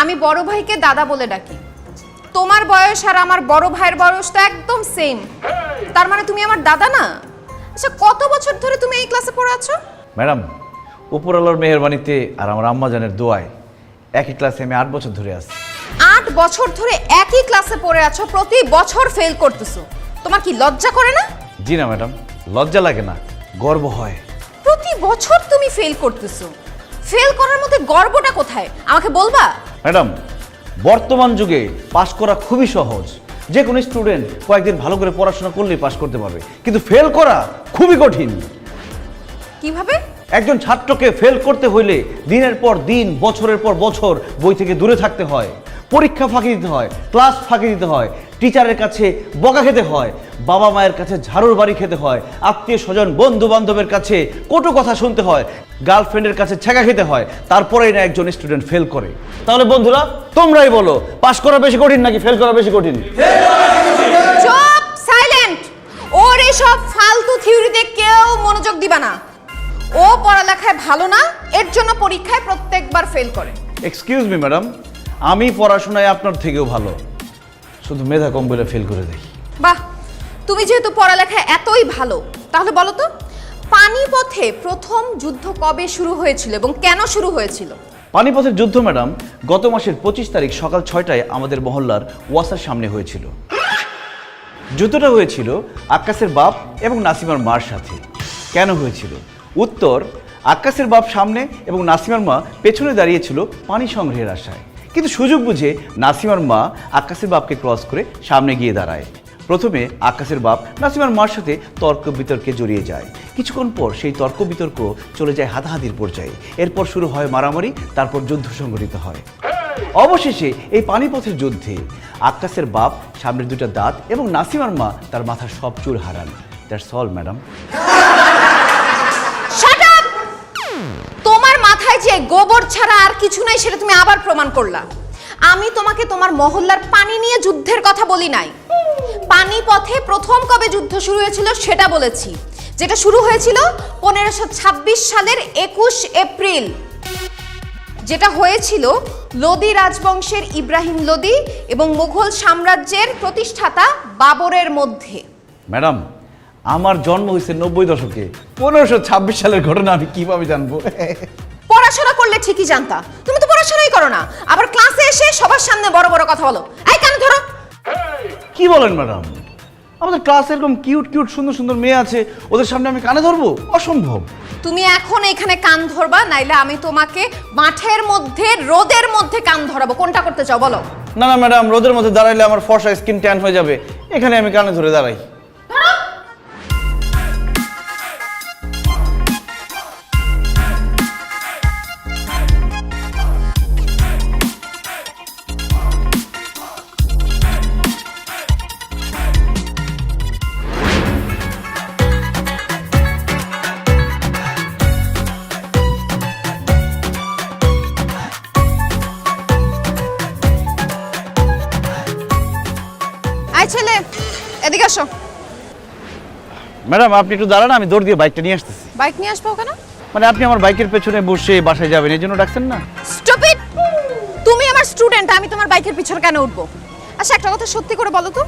আমি বড় ভাইকে দাদা বলে ডাকি। তোমার বয়স আর আমার বড় ভাইয়ের বয়স তো একদম সেম তার মানে তুমি আমার দাদা না? আচ্ছা কত বছর ধরে তুমি এই ক্লাসে পড়ে আছো? ম্যাডাম উপরওয়ালার মেহরবানিতে আর আমার আম্মাজানের দোয়ায় একই ক্লাসে আমি আট বছর ধরে আছি। আট বছর ধরে একই ক্লাসে পড়ে আছো প্রতি বছর ফেল করতেছো। তোমার কি লজ্জা করে না? জি না ম্যাডাম লজ্জা লাগে না গর্ব হয়। প্রতি বছর তুমি ফেল করতেছো। ফেল করার মধ্যে গর্বটা কোথায়? আমাকে বলবা? ম্যাডাম বর্তমান যুগে পাশ করা খুবই সহজ। যে কোনো স্টুডেন্ট কয়েকদিন ভালো করে পড়াশোনা করলেই পাশ করতে পারবে কিন্তু ফেল করা খুবই কঠিন। কীভাবে? একজন ছাত্রকে ফেল করতে হইলে দিনের পর দিন বছরের পর বছর বই থেকে দূরে থাকতে হয়। পরীক্ষা ফাঁকি দিতে হয় ক্লাস ফাঁকি দিতে হয় টিচারের কাছে বকা খেতে হয় বাবা মায়ের কাছে ঝাড়ুর বাড়ি খেতে হয় আত্মীয় স্বজন বন্ধু বান্ধবের কাছে কটু কথা শুনতে হয় গার্লফ্রেন্ডের কাছে ছেঁকা খেতে হয় তারপরেই না একজন স্টুডেন্ট ফেল করে। তাহলে বন্ধুরা তোমরাই বলো পাশ করা বেশি কঠিন নাকি ফেল করা বেশি কঠিন? চুপ সাইলেন্ট ওর এসব ফালতু থিওরিতে কেউ মনোযোগ দিবা না। ও পড়ালেখায় ভালো না এর জন্য পরীক্ষায় প্রত্যেকবার ফেল করে। এক্সকিউজ মি ম্যাডাম আমি পড়াশোনায় আপনার থেকেও ভালো। শুধু মেধা কম বলে ফেল করে দেখি। বাহ! তুমি যেহেতু পড়ালেখায় এতই ভালো তাহলে বলো তো পানিপথে প্রথম যুদ্ধ কবে শুরু হয়েছিল এবং কেন শুরু হয়েছিল? পানিপথের যুদ্ধ ম্যাডাম গত মাসের পঁচিশ তারিখ সকাল ছয়টায় আমাদের মহল্লার ওয়াসার সামনে হয়েছিল। যুদ্ধটা হয়েছিল আক্কাসের বাপ এবং নাসিমার মার সাথে। কেন হয়েছিল? উত্তর আক্কাসের বাপ সামনে এবং নাসিমার মা পেছনে দাঁড়িয়েছিল পানি সংগ্রহের আশায়। কিন্তু সুযোগ বুঝে নাসিমার মা আক্কাসের বাপকে ক্রস করে সামনে গিয়ে দাঁড়ায়। প্রথমে আকাশের বাপ নাসিমার মার সাথে তর্ক বিতর্কে জড়িয়ে যায়। কিছুক্ষণ পর সেই তর্ক বিতর্ক চলে যায় হাতাহাতির পর্যায়ে। এরপর শুরু হয় মারামারি, তারপর যুদ্ধ সংঘটিত হয়। অবশেষে এই পানিপথের যুদ্ধে আকাশের বাপ সামনের দুটা দাঁত এবং নাসিমার মা তার মাথার সব চুল হারান। দ্যাটস অল ম্যাডাম যে গোবর ছাড়া আর কিছু নাই, সেটা তুমি আবার প্রমাণ করলা। আমি তোমাকে তোমার মহল্লার পানি নিয়ে যুদ্ধের কথা বলি নাই। পানিপথে প্রথম কবে যুদ্ধ শুরু হয়েছিল সেটা বলেছি। যেটা শুরু হয়েছিল পনেরোশো সালের একুশ এপ্রিল। যেটা হয়েছিল লোদি রাজবংশের ইব্রাহিম লোদি এবং মুঘল সাম্রাজ্যের প্রতিষ্ঠাতা বাবরের মধ্যে। ম্যাডাম, আমার জন্ম হয়েছে নব্বই দশকে। পনেরোশো সালের ঘটনা আমি কীভাবে জানব? পড়াশোনা করলে ঠিকই জানতা। তুমি তো পড়াশোনাই করো না। আবার ক্লাসে এসে সবার সামনে বড় বড় কথা বলো। এই কেন ধরো। কি বলেন ম্যাডাম? আমাদের ক্লাসে এরকম কিউট কিউট সুন্দর সুন্দর মেয়ে আছে। ওদের সামনে আমি কানে ধরবো? অসম্ভব। তুমি এখন এখানে কান ধরবা নাইলে আমি তোমাকে মাঠের মধ্যে রোদের মধ্যে কান ধরাবো। কোনটা করতে চাও বলো? না না ম্যাডাম রোদের মধ্যে দাঁড়াইলে আমার ফর্সা স্কিন ট্যান হয়ে যাবে। এখানে আমি কানে ধরে দাঁড়াই। ছেলে এদিকে আসো। ম্যাডাম আপনি একটু দাঁড়ান আমি দৌড় দিয়ে বাইকটা নিয়ে আসতেছি। বাইক নিয়ে আসব কেন? মানে আপনি আমার বাইকের পেছনে বসে বাসায় যাবেন এই জন্য ডাকছেন না? স্টপিড তুমি আমার স্টুডেন্ট আমি তোমার বাইকের পিছনে কেন উঠবো? আচ্ছা একটা কথা সত্যি করে বলো তো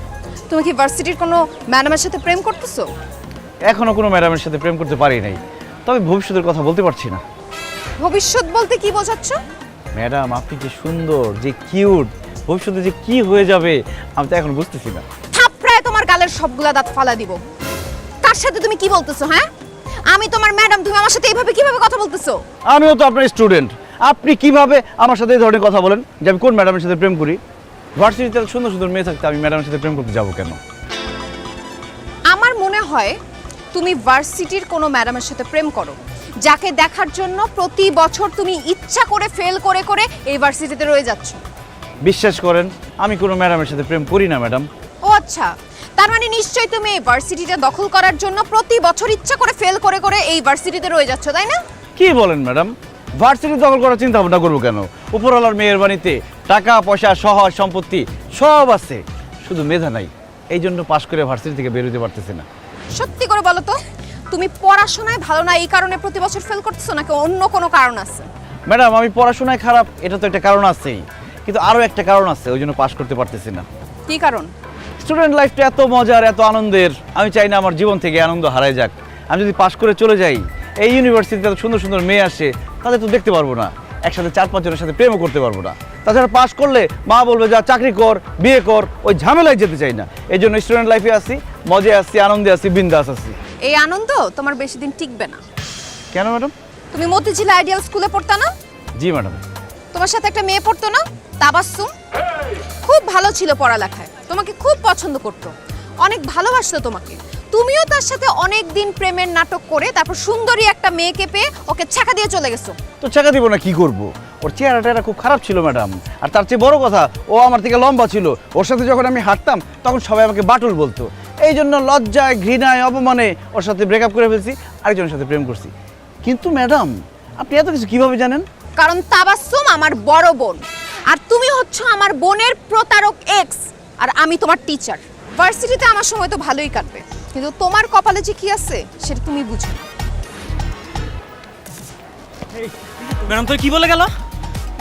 তুমি কি ভার্সিটির কোনো ম্যাডামের সাথে প্রেম করতেছো? এখনও কোনো ম্যাডামের সাথে প্রেম করতে পারি নাই তবে ভবিষ্যতের কথা বলতে পারছি না। ভবিষ্যৎ বলতে কি বোঝাচ্ছ? ম্যাডাম আপনি যে সুন্দর যে কিউট ভবিষ্যতে যে কি হয়ে যাবে আমি তো এখন বুঝতেছি না। থাপড়ায় তোমার গালের সবগুলা দাঁত ফালা দিব। তার সাথে তুমি কি বলতেছো হ্যাঁ? আমি তোমার ম্যাডাম তুমি আমার সাথে এইভাবে কীভাবে কথা বলতেছো? আমিও তো আপনার স্টুডেন্ট। আপনি কীভাবে আমার সাথে এই ধরনের কথা বলেন যে আমি কোন ম্যাডামের সাথে প্রেম করি? ভার্সিটিতে সুন্দর সুন্দর মেয়ে থাকতে আমি ম্যাডামের সাথে প্রেম করতে যাব কেন? আমার মনে হয় তুমি ভার্সিটির কোনো ম্যাডামের সাথে প্রেম করো যাকে দেখার জন্য প্রতি বছর তুমি ইচ্ছা করে ফেল করে করে এই ভার্সিটিতে রয়ে যাচ্ছ। বিশ্বাস করেন আমি কোনো ম্যাডামের সাথে প্রেম করি না ম্যাডাম। ও আচ্ছা তার মানে নিশ্চয়ই তুমি এই ভার্সিটিটা দখল করার জন্য প্রতি বছর ইচ্ছা করে ফেল করে করে এই ভার্সিটিতে রয়ে যাচ্ছ তাই না? কি বলেন ম্যাডাম? ভার্সিটি দখল করার চিন্তা ভাবনা করব কেন? উপরওয়ালার মেয়ের বাড়িতে টাকা পয়সা সহজ সম্পত্তি সব আছে। শুধু মেধা নাই এই জন্য পাশ করে ভার্সিটি থেকে বেরোতে পারতেছি না। সত্যি করে বলো তো তুমি পড়াশোনায় ভালো না এই কারণে প্রতি বছর ফেল করতেছো নাকি অন্য কোনো কারণ আছে? ম্যাডাম আমি পড়াশোনায় খারাপ এটা তো একটা কারণ আছেই। কিন্তু আরও একটা কারণ আছে ওই জন্য পাশ করতে পারতেছি না। কি কারণ? স্টুডেন্ট লাইফটা এত মজার এত আনন্দের আমি চাই না আমার জীবন থেকে আনন্দ হারায় যাক। আমি যদি পাশ করে চলে যাই এই ইউনিভার্সিটিতে এত সুন্দর সুন্দর মেয়ে আসে তাদের তো দেখতে পারব না। একসাথে চার পাঁচজনের সাথে প্রেমও করতে পারব না। তাছাড়া পাশ করলে মা বলবে যা চাকরি কর বিয়ে কর ওই ঝামেলায় যেতে চাই না। এই জন্য স্টুডেন্ট লাইফে আসি মজায় আসছি আনন্দে আসি বিন্দাস আসি। এই আনন্দ তোমার বেশি দিন টিকবে না। কেন ম্যাডাম? তুমি মতিঝিল আইডিয়াল স্কুলে পড়তা না? জি ম্যাডাম। তোমার সাথে একটা মেয়ে পড়তো না? তাবাসসুম? খুব ভালো ছিল পড়ালেখায়। তোমাকে খুব পছন্দ করতো। অনেক ভালোবাসতো তোমাকে। তুমিও তার সাথে অনেক দিন প্রেমের নাটক করে তারপর সুন্দরী একটা মেয়েকে পেয়ে ওকে ছাকা দিয়ে চলে গেছো। তো ছাকা দিব না, কি করব? ওর চেহারাটা খুব খারাপ ছিল, ম্যাডাম। আর তার চেয়ে বড় কথা, ও আমার থেকে লম্বা ছিল। ওর সাথে যখন আমি হাঁটতাম, তখন সবাই আমাকে বাটুল বলতো। এই জন্য লজ্জায়, ঘৃণায়, অপমানে ওর সাথে ব্রেকআপ করে ফেলছি, আরেকজনের সাথে প্রেম করছি। কিন্তু, ম্যাডাম, আপনি এত কিছু কীভাবে জানেন? কারণ তাবাসসুম আমার বড় বোন। আর তুমি হচ্ছ আমার বোনের প্রতারক এক্স আর আমি তোমার টিচার ভার্সিটিতে আমার সময় তো ভালোই কাটবে। কিন্তু তোমার কপালে যে কি আছে সেটা তুমি বুঝো ম্যাডাম তো কি বলে গেল?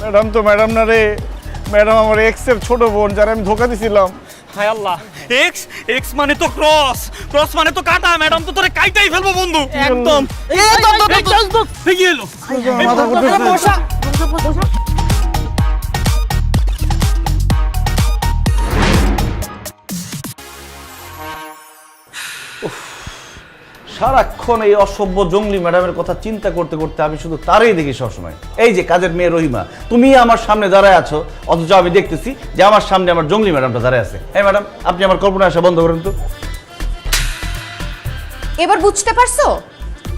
ম্যাডাম তো ম্যাডাম না রে। ম্যাডাম আমার এক্সের ছোট বোন যারা আমি ধোকা দিছিলাম। হায় আল্লাহ। এক্স এক্স মানে তো ক্রস ক্রস মানে তো কাটা ম্যাডাম তো তোরে কাইটাই ফেলব বন্ধু একদম কি এলো মাথা সারাক্ষণ এই অসভ্য জঙ্গলি ম্যাডামের কথা চিন্তা করতে করতে আমি শুধু তারই দেখি সবসময়। এই যে কাজের মেয়ে রহিমা তুমি আমার সামনে দাঁড়ায় আছো অথচ আমি দেখতেছি যে আমার সামনে আমার জঙ্গলি ম্যাডামটা দাঁড়ায় আছে। হ্যাঁ ম্যাডাম আপনি আমার কল্পনা আসা বন্ধ করেন তো। এবার বুঝতে পারছ?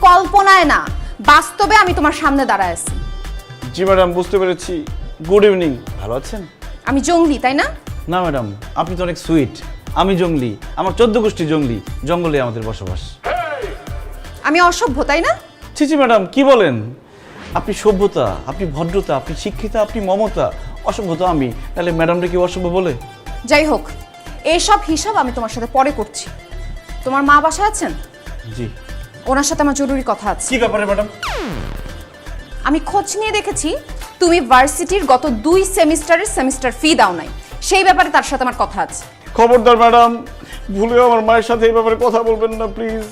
কল্পনায় না বাস্তবে আমি তোমার সামনে দাঁড়ায় আছি। জি ম্যাডাম বুঝতে পেরেছি। Good evening. ভালো আছেন? আমি জঙ্গলি তাই না? না ম্যাডাম আপনি তো অনেক সুইট। আমি জঙ্গলি আমার চোদ্দ গোষ্ঠী জঙ্গলি জঙ্গলে আমাদের বসবাস। আমি অসভ্য তাই না? ছি ছি ম্যাডাম কি বলেন? আপনি সভ্যতা আপনি ভদ্রতা আপনি শিক্ষিতা আপনি মমতা অসভ্যতা আমি। তাহলে ম্যাডামটা কি অসভ্য বলে? যাই হোক এইসব হিসাব আমি তোমার সাথে পরে করছি। তোমার মা বাসায় আছেন? জি। ওনার সাথে আমার জরুরি কথা আছে। কি ব্যাপারে ম্যাডাম? আমি খোঁজ নিয়ে দেখেছি তুমি ভার্সিটির গত দুই সেমিস্টারের সেমিস্টার ফি দাও নাই। সেই ব্যাপারে তার সাথে আমার কথা আছে। খবরদার ম্যাডাম ভুলেও আমার মায়ের সাথে এই ব্যাপারে কথা বলবেন না প্লিজ।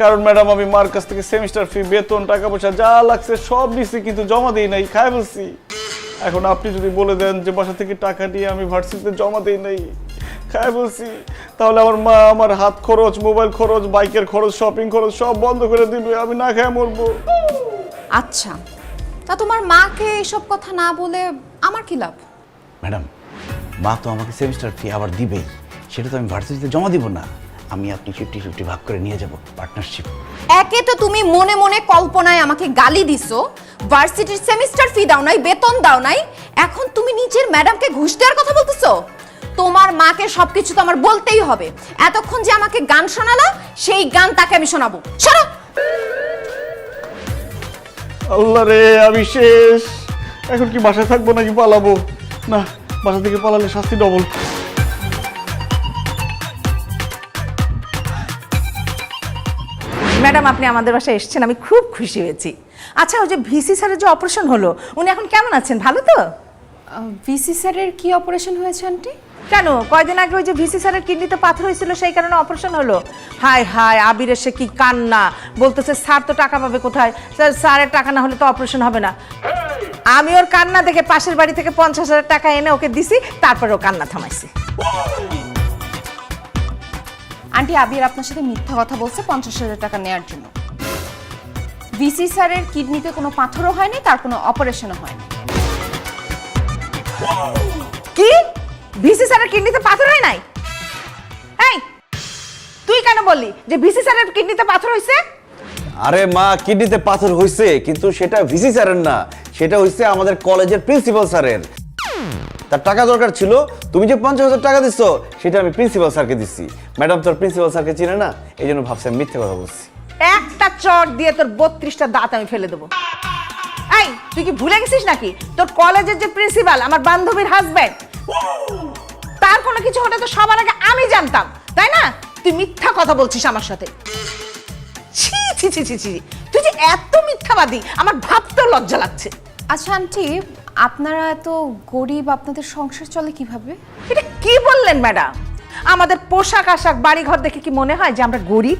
কারণ ম্যাডাম আমি মার কাছ থেকে সেমিস্টার ফি বেতন টাকা পয়সা যা লাগছে সব দিছি কিন্তু জমা দিই নাই খাই বলছি এখন আপনি যদি বলে দেন যে বাসা থেকে টাকা নিয়ে আমি ভার্সিটিতে জমা দিই নাই খাই বলছি তাহলে আমার মা আমার হাত খরচ মোবাইল খরচ বাইকের খরচ শপিং খরচ সব বন্ধ করে দিবে আমি না খেয়ে মরবো। আচ্ছা তা তোমার মাকে এসব কথা না বলে আমার কি লাভ? ম্যাডাম মা তো আমাকে সেমিস্টার ফি আবার দিবেই সেটা তো আমি ভার্সিটিতে জমা দিব না। আমি আপনি ফিফটি ফিফটি ভাগ করে নিয়ে যাব পার্টনারশিপ একে তো তুমি মনে মনে কল্পনায় আমাকে গালি দিছো ভার্সিটির সেমিস্টার ফি দাও নাই বেতন দাও নাই এখন তুমি নিজের ম্যাডামকে ঘুষ দেওয়ার কথা বলতেছো? তোমার মাকে সবকিছু তো আমার বলতেই হবে। এতক্ষণ যে আমাকে গান শোনালা সেই গান তাকে আমি শোনাবো। শোনো আল্লাহ রে আমি শেষ। এখন কি বাসায় থাকব নাকি পালাবো? না বাসা থেকে পালালে শাস্তি ডবল ম্যাডাম আপনি আমাদের বাসায় এসেছেন আমি খুব খুশি হয়েছি। আচ্ছা ওই যে ভিসি স্যারের যে অপারেশন হলো উনি এখন কেমন আছেন? ভালো তো? ভিসি স্যারের কি অপারেশন হয়েছে আন্টি? কেন? কয়দিন আগে ওই যে ভিসি স্যারের কিডনিতে পাথর হয়েছিল সেই কারণে অপারেশন হলো? হায় হায় আবির এসে কি কান্না। বলতেছে স্যার তো টাকা পাবে কোথায়? স্যার স্যারের টাকা না হলে তো অপারেশন হবে না। আমি ওর কান্না দেখে পাশের বাড়ি থেকে পঞ্চাশ হাজার টাকা এনে ওকে দিছি তারপরে ও কান্না থামাইছি। আন্টি আবির আপনার সাথে মিথ্যা কথা বলছে পঞ্চাশ হাজার টাকা নেওয়ার জন্য। ভিসি স্যারের কিডনিতে কোনো পাথরও হয়নি, তার কোনো অপারেশনও হয়নি। কি? ভিসি স্যারের কিডনিতে পাথর হয় নাই? এই, তুই কেন বললি যে ভিসি স্যারের কিডনিতে পাথর হয়েছে আরে মা, কিডনিতে পাথর হয়েছে কিন্তু সেটা ভিসি স্যারের না, সেটা হয়েছে আমাদের কলেজের প্রিন্সিপাল স্যারের। তার টাকা দরকার ছিল তুমি যে পঞ্চাশ হাজার টাকা দিচ্ছ সেটা আমি প্রিন্সিপাল স্যারকে দিচ্ছি ম্যাডাম তোর প্রিন্সিপাল স্যারকে চিনে না? এই জন্য ভাবছি আমি মিথ্যে কথা বলছি। একটা চট দিয়ে তোর বত্রিশটা দাঁত আমি ফেলে দেবো। এই তুই কি ভুলে গেছিস নাকি? তোর কলেজের যে প্রিন্সিপাল আমার বান্ধবীর হাজব্যান্ড তার কোনো কিছু হলে তো সবার আগে আমি জানতাম তাই না? তুই মিথ্যা কথা বলছিস আমার সাথে। ছি ছি ছি ছি ছি। তুই যে এত মিথ্যাবাদী আমার ভাবতেও লজ্জা লাগছে। আচ্ছা আন্টি আপনারা এত গরিব আপনাদের সংসার চলে কীভাবে? এটা কি বললেন ম্যাডাম? আমাদের পোশাক আশাক বাড়ি ঘর দেখে কি মনে হয় যে আমরা গরিব?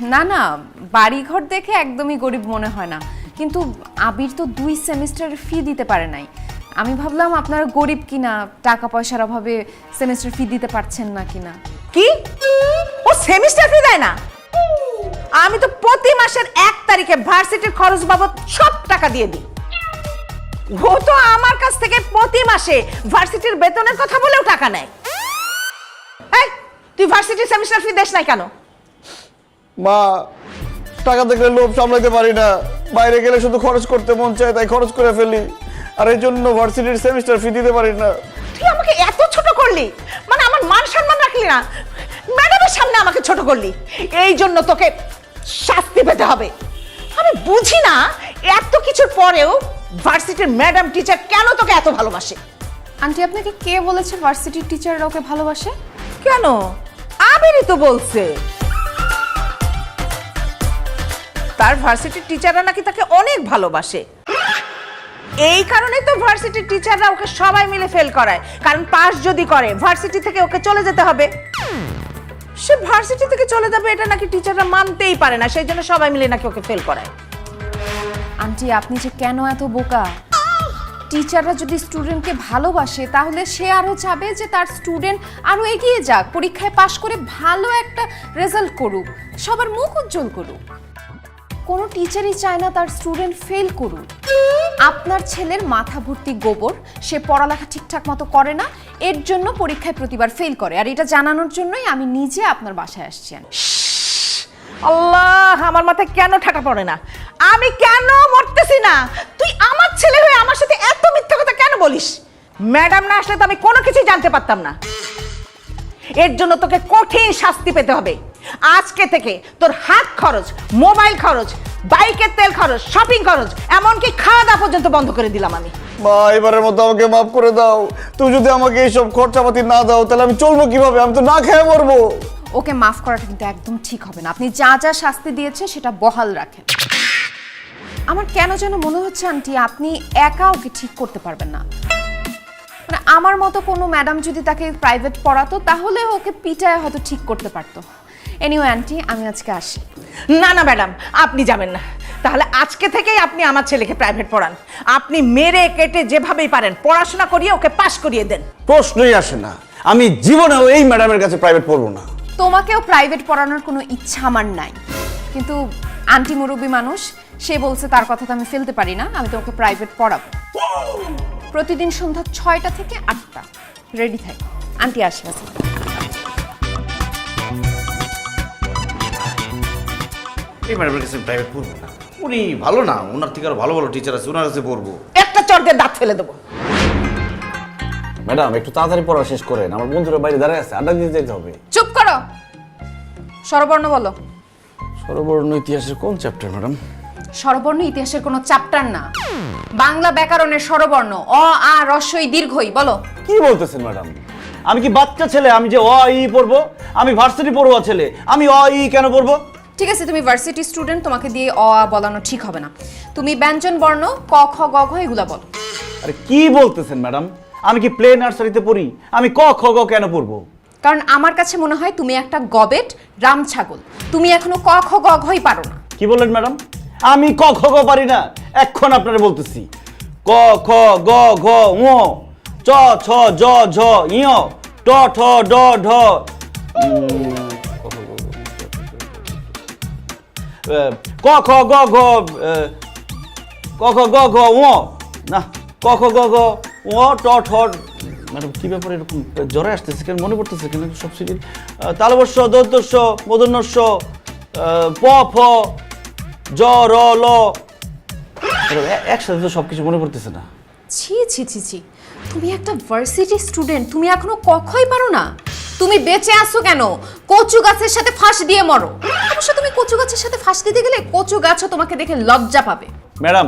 না না বাড়িঘর দেখে একদমই গরিব মনে হয় না। কিন্তু আবির তো দুই সেমিস্টারের ফি দিতে পারে নাই। আমি ভাবলাম আপনারা গরিব কিনা টাকা পয়সার অভাবে সেমিস্টার ফি দিতে পারছেন না কিনা। কি? ও সেমিস্টার ফি দেয় না? আমি তো প্রতি মাসের এক তারিখে ভার্সিটির খরচ বাবদ সব টাকা দিয়ে দিই। ও তো আমার কাছ থেকে প্রতি মাসে ভার্সিটির বেতনের কথা বলেও টাকা নেয়। এই তুই ভার্সিটির সেমিস্টার ফি দেশ নাই কেন? মা টাকা দেখলে লোভ সামলাইতে পারি না। বাইরে গেলে শুধু খরচ করতে মন চায় তাই খরচ করে ফেলি। আর এই জন্য ভার্সিটির সেমিস্টার ফি দিতে পারি না। তুই আমাকে এত ছোট করলি? মানে আমার মান সম্মান রাখলি না? ম্যাডামের সামনে আমাকে ছোট করলি। এই জন্য তোকে শাস্তি পেতে হবে। আমি বুঝি না এত কিছুর পরেও ভার্সিটির ম্যাডাম টিচার কেন তোকে এত ভালোবাসে? আন্টি আপনাকে কে বলেছে ভার্সিটির টিচাররা ওকে ভালোবাসে? কেন? আমিরই তো বলছে। তার ভার্সিটির টিচাররা নাকি তাকে অনেক ভালোবাসে। এই কারণেই তো ভার্সিটির টিচাররা ওকে সবাই মিলে ফেল করায়। কারণ পাস যদি করে ভার্সিটি থেকে ওকে চলে যেতে হবে। সে ভার্সিটি থেকে চলে যাবে এটা নাকি টিচাররা মানতেই পারে না সেই জন্য সবাই মিলে নাকি ওকে ফেল করায়। আন্টি, আপনি যে কেন এত বোকা? টিচাররা যদি স্টুডেন্টকে ভালোবাসে, তাহলে সে আরও চাবে যে তার স্টুডেন্ট আরও এগিয়ে যাক, পরীক্ষায় পাশ করে ভালো একটা রেজাল্ট করুক, সবার মুখ উজ্জ্বল করুক। কোনো টিচারই চায় না তার স্টুডেন্ট ফেল করুক। আপনার ছেলের মাথা ভর্তি গোবর, সে পড়ালেখা ঠিকঠাক মতো করে না, এর জন্য পরীক্ষায় প্রতিবার ফেল করে। আর এটা জানানোর জন্যই আমি নিজে আপনার বাসায় আসছি। আল্লাহ আমার মাথায় কেন ঠাকা পড়ে না আমি কেন মরতেছি না? তুই আমার ছেলে হয়ে আমার সাথে এত মিথ্যা কথা কেন বলিস? ম্যাডাম না আসলে তো আমি কোনো কিছুই জানতে পারতাম না। এর জন্য তোকে কঠিন শাস্তি পেতে হবে। আজকে থেকে তোর হাত খরচ মোবাইল খরচ বাইকের তেল খরচ শপিং খরচ এমনকি খাওয়া দাওয়া পর্যন্ত বন্ধ করে দিলাম আমি। মা এবারের মতো আমাকে মাফ করে দাও। তুমি যদি আমাকে এইসব খরচাপাতি না দাও তাহলে আমি চলবো কীভাবে? আমি তো না খেয়ে মরবো। ওকে মাফ করাটা কিন্তু একদম ঠিক হবে না। আপনি যা যা শাস্তি দিয়েছে সেটা বহাল রাখেন। আমার কেন যেন মনে হচ্ছে আন্টি আপনি একা ওকে ঠিক করতে পারবেন না। মানে আমার মতো কোনো ম্যাডাম যদি তাকে প্রাইভেট পড়াতো তাহলে ওকে পিটায় হয়তো ঠিক করতে পারতো। এনিওয়ে আন্টি আমি আজকে আসি। না না ম্যাডাম আপনি যাবেন না। তাহলে আজকে থেকেই আপনি আমার ছেলেকে প্রাইভেট পড়ান। আপনি মেরে কেটে যেভাবেই পারেন পড়াশোনা করিয়ে ওকে পাশ করিয়ে দেন। প্রশ্নই আসে না। আমি জীবনেও এই ম্যাডামের কাছে প্রাইভেট পড়ব না। তোমাকেও প্রাইভেট পড়ানোর কোনো ইচ্ছা আমার নাই। কিন্তু আন্টি মুরব্বী মানুষ সে বলছে তার কথা তো আমি ফেলতে পারি না আমি তোমাকে প্রাইভেট পড়াবো। প্রতিদিন সন্ধ্যা ছয়টা থেকে আটটা। রেডি থাক। আন্টি আসবে। এই ম্যাডামের কাছে প্রাইভেট পড়ব না। উনি ভালো না ওনার থেকে আরও ভালো ভালো টিচার আছে ওনার কাছে পড়ব। একটা চর দিয়ে দাঁত ফেলে দেবো। ম্যাডাম একটু তাড়াতাড়ি পড়া শেষ করেন। আমার বন্ধুরা বাইরে দাঁড়ায় আছে আড্ডা দিতে যেতে হবে। চুপ করো। স্বরবর্ণ বলো। সর্বর্ণ ইতিহাসের কোন চ্যাপ্টার ম্যাডাম? স্বরবর্ণ ইতিহাসের কোনো চ্যাপ্টার না। বাংলা ব্যাকরণের স্বরবর্ণ অ আ রস্বই দীর্ঘই বলো। কি বলতেছেন ম্যাডাম? আমি কি বাচ্চা ছেলে? আমি যে অ ই পড়ব? আমি ভার্সিটি পড়ুয়া ছেলে। আমি অ ই কেন পড়ব? ঠিক আছে তুমি ভার্সিটি স্টুডেন্ট তোমাকে দিয়ে অ আ বলানো ঠিক হবে না। তুমি ব্যঞ্জন বর্ণ ক খ গ ঘ এগুলা বলো। আরে কি বলতেছেন ম্যাডাম? আমি কি প্লে নার্সারিতে পড়ি? আমি ক খ গ কেন পড়ব? কারণ আমার কাছে মনে হয় তুমি একটা গবেট রাম ছাগল। তুমি এখনও ক খ গ ঘই পারো না। কি বললেন ম্যাডাম? আমি ক খ গ পারি না। এখন আপনারা বলতেছি। ক, খ, গ, ঘ চ, ছ, জ, ঝ ইয় ট, ঠ, ড, ঢ। ক, খ, গ, ঘ ক, খ, গ, ঘ, ঙ। না, ক, খ, গ, ঘ ট, ঠ, ম্যাডাম, কি ব্যাপারে এরকম? জ্বরে আসতেছে কেন? মনে পড়তেছে কেন? সব সিরিজ তালবস্য দন্তস্য মদন্যস্য প, ফ জ র ল একসাথে তো সব কিছু মনে পড়তেছে না। ছি ছি ছি ছি। তুমি একটা ভার্সিটি স্টুডেন্ট তুমি এখনও কখই পারো না। তুমি বেঁচে আসো কেন? কচু গাছের সাথে ফাঁস দিয়ে মরো। অবশ্য তুমি কচু গাছের সাথে ফাঁস দিতে গেলে কচু গাছও তোমাকে দেখে লজ্জা পাবে। ম্যাডাম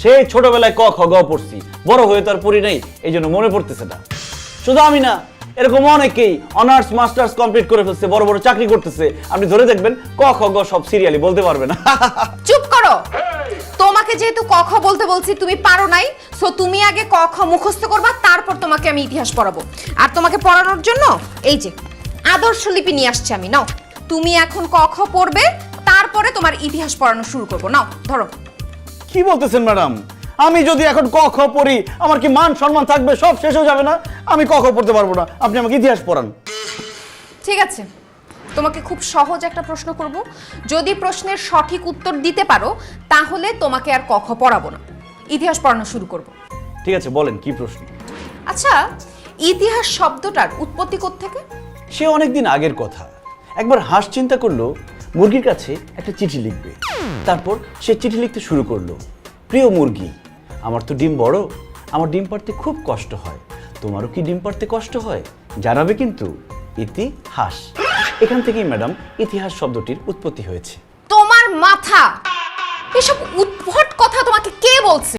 সেই ছোটবেলায় ক খ গ পড়ছি। বড় হয়ে তো আর পড়ি নাই এই জন্য মনে পড়তেছে না। শুধু আমি না এরকম অনেকেই অনার্স মাস্টার্স কমপ্লিট করে ফেলছে বড় বড় চাকরি করতেছে। আপনি ধরে দেখবেন ক খ গ সব সিরিয়ালি বলতে পারবেন চুপ করো। তোমাকে যেহেতু ক খ বলতে বলছি তুমি পারো নাই। সো তুমি আগে ক খ মুখস্থ করবা তারপর তোমাকে আমি ইতিহাস পড়াবো। আর তোমাকে পড়ানোর জন্য এই যে আদর্শ লিপি নিয়ে আসছি আমি নাও। তুমি এখন ক খ পড়বে তারপরে তোমার ইতিহাস পড়ানো শুরু করব। নাও ধরো। কি বলতেছেন ম্যাডাম আমি যদি এখন ক খ পড়ি আমার কি মান সম্মান থাকবে? সব শেষ হয়ে যাবে না? আমি ক খ পড়তে পারব না। আপনি আমাকে ইতিহাস পড়ান। ঠিক আছে। তোমাকে খুব সহজ একটা প্রশ্ন করব। যদি প্রশ্নের সঠিক উত্তর দিতে পারো তাহলে তোমাকে আর কখ পড়াবো না। ইতিহাস পড়ানো শুরু করব। ঠিক আছে বলেন কি প্রশ্ন? আচ্ছা ইতিহাস শব্দটার উৎপত্তি থেকে সে অনেকদিন আগের কথা। একবার হাঁস চিন্তা করল মুরগির কাছে একটা চিঠি লিখবে। তারপর সে চিঠি লিখতে শুরু করল। প্রিয় মুরগি আমার তো ডিম বড়। আমার ডিম পাড়তে খুব কষ্ট হয়। তোমারও কি ডিম পাড়তে কষ্ট হয়? জানাবে কিন্তু ইতিহাস। এখান থেকেই ম্যাডাম, ইতিহাস শব্দটির উৎপত্তি হয়েছে। তোমার মাথা! এসব উদ্ভট কথা তোমাকে কে বলছে?